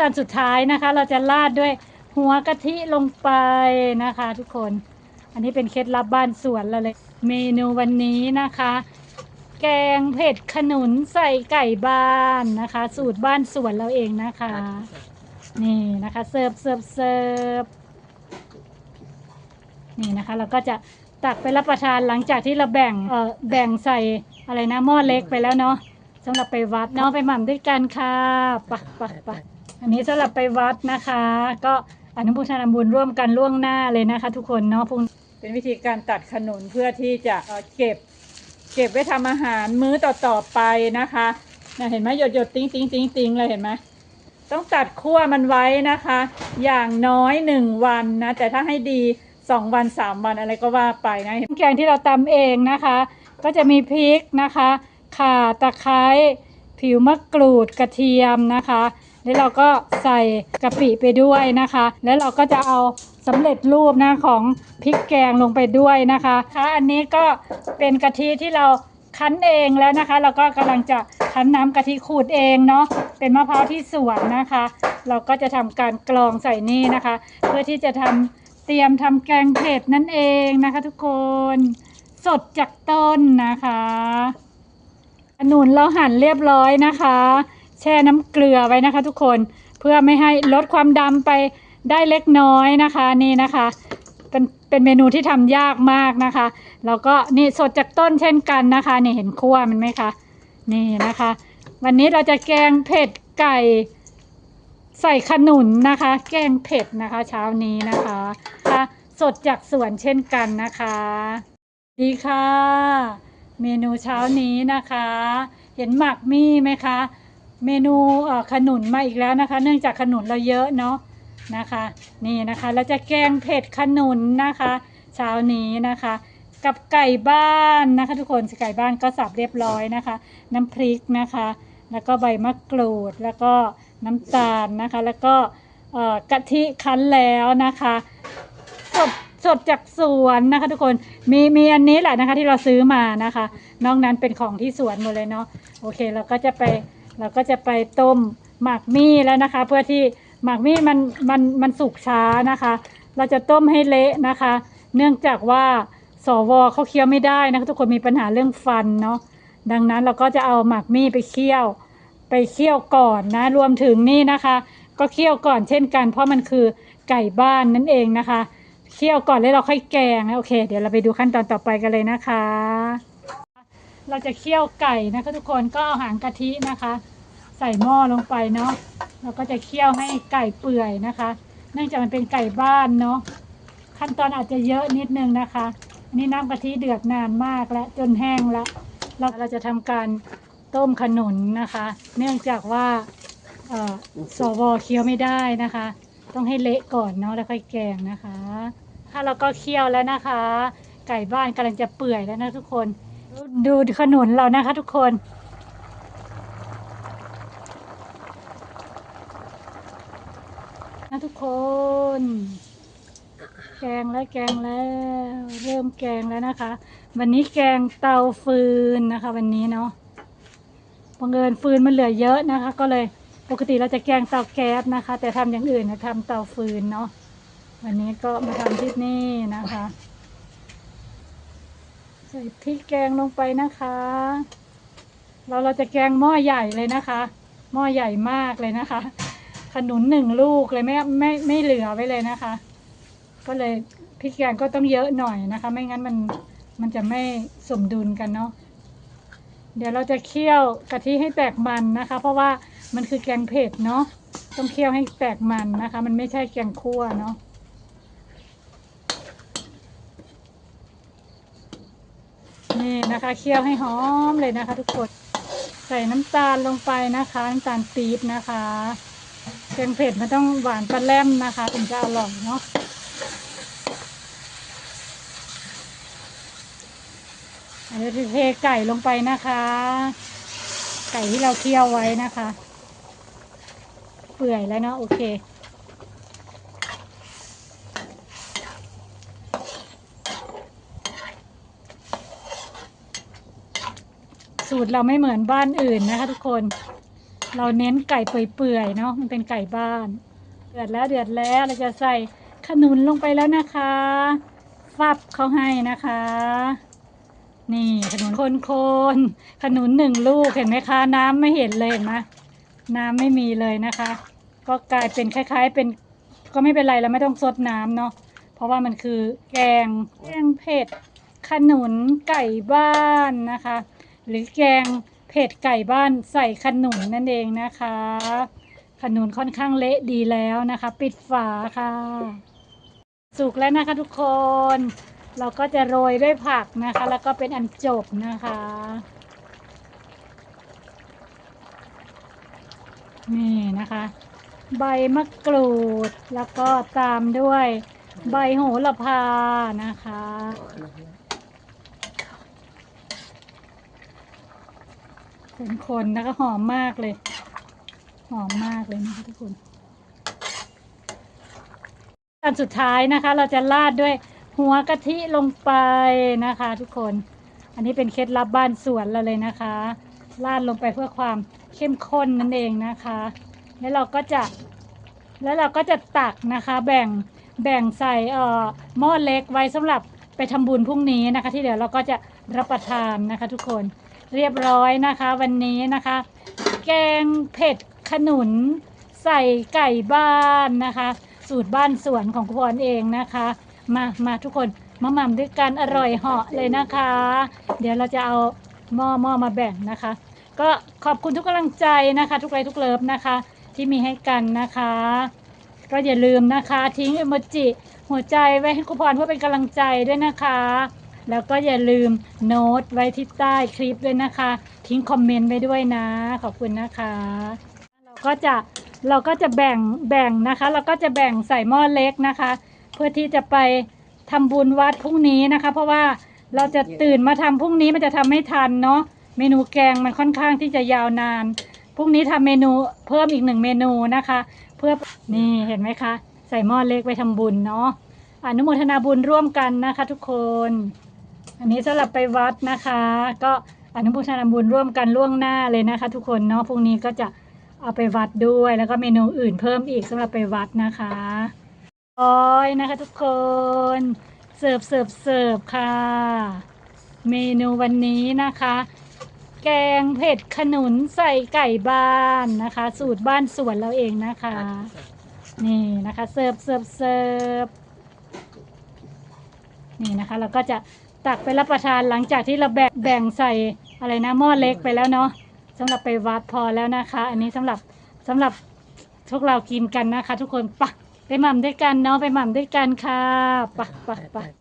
ตอนสุดท้ายนะคะ เราจะราดด้วยหัวกะทิลงไปนะคะ ทุกคน อันนี้เป็นเคล็ดลับบ้านสวนเราเลย เมนูวันนี้นะคะ แกงเผ็ดขนุนใส่ไก่บ้านนะคะ สูตรบ้านสวนเราเองนะคะ นี่นะคะ เสิร์ฟเสิร์ฟเสิร์ฟนี่นะคะ เราก็จะตักไปรับประทานหลังจากที่เราแบ่งเอ่อแบ่งใส่อะไรนะหม้อเล็กไปแล้วเนาะสำหรับไปวัดเนาะไปหม่ำด้วยกันค่ะไปะปะปะ อันนี้สำหรับไปวัดนะคะ ก็อนุโมทนาบุญร่วมกันล่วงหน้าเลยนะคะ ทุกคนเนาะพรุ่งเป็นวิธีการตัดขนุนเพื่อที่จะเเก็บ เก็บไว้ทำอาหารมื้อต่อๆไปนะคะนะเห็นไหมหยดหยดติ้งติ้งติ้งติ้งเลยเห็นไหมต้องตัดขั้วมันไว้นะคะ อย่างน้อยหนึ่งวันนะ แต่ถ้าให้ดีสองวันสามวันอะไรก็ว่าไปนะแกงที่เราตำเองนะคะ ก็จะมีพริกนะคะ ข่าตะไคร้ผิวมะกรูดกระเทียมนะคะ แล้วเราก็ใส่กะปิไปด้วยนะคะ แล้วเราก็จะเอาสำเร็จรูปนะของพริกแกงลงไปด้วยนะคะค่ะอันนี้ก็เป็นกะทิที่เราคั้นเองแล้วนะคะ เราก็กำลังจะคั้นน้ำกะทิขูดเองเนาะเป็นมะพร้าวที่สวนนะคะ เราก็จะทำการกรองใส่นี่นะคะ เพื่อที่จะทำเตรียมทำแกงเผ็ดนั่นเองนะคะ ทุกคนสดจากต้นนะคะ ขนุนเราหั่นเรียบร้อยนะคะ แช่น้ำเกลือไว้นะคะ ทุกคนเพื่อไม่ให้ลดความดำไปได้เล็กน้อยนะคะนี่นะคะเป็นเป็นเมนูที่ทำยากมากนะคะแล้วก็นี่สดจากต้นเช่นกันนะคะนี่เห็นคั่วมันไหมคะนี่นะคะ วันนี้เราจะแกงเผ็ดไก่ใส่ขนุนนะคะ แกงเผ็ดนะคะ เช้านี้นะคะค่ะสดจากสวนเช่นกันนะคะ ดีค่ะ เมนูเช้านี้นะคะ เห็นหมักมี่ไหมคะ เมนูขนุนมาอีกแล้วนะคะ เนื่องจากขนุนเราเยอะเนาะนะคะ นี่นะคะเราจะแกงเผ็ดขนุนนะคะเช้านี้นะคะ กับไก่บ้านนะคะ ทุกคนไก่บ้านก็สับเรียบร้อยนะคะ น้ำพริกนะคะ แล้วก็ใบมะกรูดแล้วก็น้ำตาลนะคะ แล้วก็กะทิคั้นแล้วนะคะสดสดจากสวนนะคะทุกคนมีมีอันนี้แหละนะคะที่เราซื้อมานะคะ นอกนั้นเป็นของที่สวนหมดเลยเนาะโอเคเราก็จะไป เราก็จะไปต้มหมักมี่แล้วนะคะ เพื่อที่หมักมี่มันมันมันสุกช้านะคะ เราจะต้มให้เละนะคะ เนื่องจากว่าสวเขาเคี้ยวไม่ได้นะคะทุกคนมีปัญหาเรื่องฟันเนาะดังนั้นเราก็จะเอาหมักมี่ไปเคี่ยว ไปเคี่ยวก่อนนะ รวมถึงนี่นะคะ ก็เคี่ยวก่อนเช่นกัน เพราะมันคือไก่บ้านนั่นเองนะคะเคี่ยวก่อนแล้วเราค่อยแกงนะโอเค เดี๋ยวเราไปดูขั้นตอนต่อไปกันเลยนะคะ เราจะเคี่ยวไก่นะคะทุกคนก็เอาหางกะทินะคะ ใส่หม้อลงไปเนาะเราก็จะเคี่ยวให้ไก่เปื่อยนะคะ เนื่องจากมันเป็นไก่บ้านเนาะขั้นตอนอาจจะเยอะนิดนึงนะคะนนี่น้ำกะทิเดือดนานมากแล้วจนแห้งแล้วเราเราจะทำการต้มขนุนนะคะ เนื่องจากว่าเอ่อสวเคี้ยวไม่ได้นะคะ ต้องให้เละก่อนเนาะแล้วค่อยแกงนะคะ ถ้าเราก็เคี่ยวแล้วนะคะ ไก่บ้านกำลังจะเปื่อยแล้วนะทุกคน ดูขนุนเรานะคะทุกคนนะทุกคน แกงแล้วแกงแล้ว เริ่มแกงแล้วนะคะ วันนี้แกงเตาฟืนนะคะ วันนี้เนาะบังเอิญฟืนมันเหลือเยอะนะคะ ก็เลยปกติเราจะแกงเตาแก๊สนะคะ แต่ทำอย่างอื่นนะทำเตาฟืนเนาะวันนี้ก็มาทำที่นี่นะคะ ส่พริกแกงลงไปนะคะ เราเราจะแกงหม้อใหญ่เลยนะคะ หม้อใหญ่มากเลยนะคะ ขนุนหนึ่งลูกเลยไม่ไม่ไม่เหลือไว้เลยนะคะ ก็เลยพริกแกงก็ต้องเยอะหน่อยนะคะ ไม่งั้นมันมันจะไม่สมดุลกันเนาะเดี๋ยวเราจะเคี่ยวกะทิให้แตกมันนะคะ เพราะว่ามันคือแกงเผ็ดเนาะต้องเคี่ยวให้แตกมันนะคะ มันไม่ใช่แกงคั่วเนาะ นี่นะคะเคี่ยวให้หอมเลยนะคะ ทุกคนใส่น้ำตาลลงไปนะคะ น้ำตาลปี๊บนะคะแกงเผ็ดมันต้องหวานปลาแรมนะคะ ถึงจะอร่อยเนาะเดี๋ยวเทไก่ลงไปนะคะ ไก่ที่เราเคี่ยวไว้นะคะ เปื่อยแล้วเนาะโอเค สูตรเราไม่เหมือนบ้านอื่นนะคะทุกคน เราเน้นไก่เปื่อยๆเนาะมันเป็นไก่บ้าน เดือดแล้วเดือดแล้วเราจะใส่ขนุนลงไปแล้วนะคะฟับเขาให้นะคะ นี่ขนุนโคนๆขนุนหนึ่งลูกเห็นไหมคะ น้ำไม่เห็นเลยเห็นไหมน้ำไม่มีเลยนะคะ ก็กลายเป็นคล้ายๆ เป็นก็ไม่เป็นไรเราไม่ต้องซดน้ำเนาะเพราะว่ามันคือแกงแกงเผ็ดขนุนไก่บ้านนะคะ หรือแกงเผ็ดไก่บ้านใส่ขนุนนั่นเองนะคะ ขนุนค่อนข้างเละดีแล้วนะคะ ปิดฝาค่ะ สุกแล้วนะคะทุกคน เราก็จะโรยด้วยผักนะคะ แล้วก็เป็นอันจบนะคะ นี่นะคะ ใบมะกรูดแล้วก็ตามด้วยใบโหระพานะคะ เป็นคนนะคะหอมมากเลย หอมมากเลยนะคะทุกคนอันสุดท้ายนะคะ เราจะราดด้วยหัวกะทิลงไปนะคะ ทุกคน อันนี้เป็นเคล็ดลับบ้านสวนเราเลยนะคะราดลงไปเพื่อความเข้มข้นนั่นเองนะคะ แล้วเราก็จะ แล้วเราก็จะตักนะคะ แบ่ง แบ่งใส่เอ่อหม้อเล็กไว้สำหรับไปทำบุญพรุ่งนี้นะคะ ที่เดี๋ยวเราก็จะรับประทานนะคะ ทุกคน เรียบร้อยนะคะ วันนี้นะคะ แกงเผ็ดขนุนใส่ไก่บ้านนะคะ สูตรบ้านสวนของคุณพรเองนะคะ มามาทุกคนมาหม่ำด้วยกันอร่อยเหาะเลยนะคะ เดี๋ยวเราจะเอาหม้อหม้อมาแบ่งนะคะ ก็ขอบคุณทุกกำลังใจนะคะ ทุกไลค์ทุกเลิฟนะคะ ที่มีให้กันนะคะ ก็อย่าลืมนะคะ ทิ้งเอโมจิหัวใจไว้ให้คุณพรเพื่อเป็นกำลังใจด้วยนะคะ แล้วก็อย่าลืมโน้ตไว้ที่ใต้คลิปด้วยนะคะ ทิ้งคอมเมนต์ไว้ด้วยนะ ขอบคุณนะคะ เราก็จะเราก็จะแบ่งแบ่งนะคะ เราก็จะแบ่งใส่หม้อเล็กนะคะ เพื่อที่จะไปทำบุญวัดพรุ่งนี้นะคะ เพราะว่าเราจะตื่นมาทำพรุ่งนี้มันจะทำไม่ทันเนาะเมนูแกงมันค่อนข้างที่จะยาวนานพรุ่งนี้ทำเมนูเพิ่มอีกหนึ่งเมนูนะคะ เพื่อนี่เห็นไหมคะ ใส่หม้อเล็กไปทำบุญเนาะอนุโมทนาบุญร่วมกันนะคะทุกคน อันนี้สำหรับไปวัดนะคะ ก็อนุโมทนาบุญร่วมกันล่วงหน้าเลยนะคะ ทุกคนเนาะพรุ่งนี้ก็จะเอาไปวัดด้วย แล้วก็เมนูอื่นเพิ่มอีกสำหรับไปวัดนะคะโอ้ยนะคะ ทุกคนเสิร์ฟเสิร์ฟเสิร์ฟค่ะ เมนูวันนี้นะคะ แกงเผ็ดขนุนใส่ไก่บ้านนะคะ สูตรบ้านสวนเราเองนะคะ นี่นะคะเสิร์ฟเสิร์ฟเสิร์ฟนี่นะคะ เราก็จะ ตักไปรับประทานหลังจากที่เราแบ่งแบ่งใส่อะไรนะหม้อเล็กไปแล้วเนาะสำหรับไปวัดพอแล้วนะคะ อันนี้สำหรับสำหรับพวกเรากินกันนะคะ ทุกคนปะไปหม่ำด้วยกันเนาะไปหม่ำด้วยกันค่ะปะปะปะ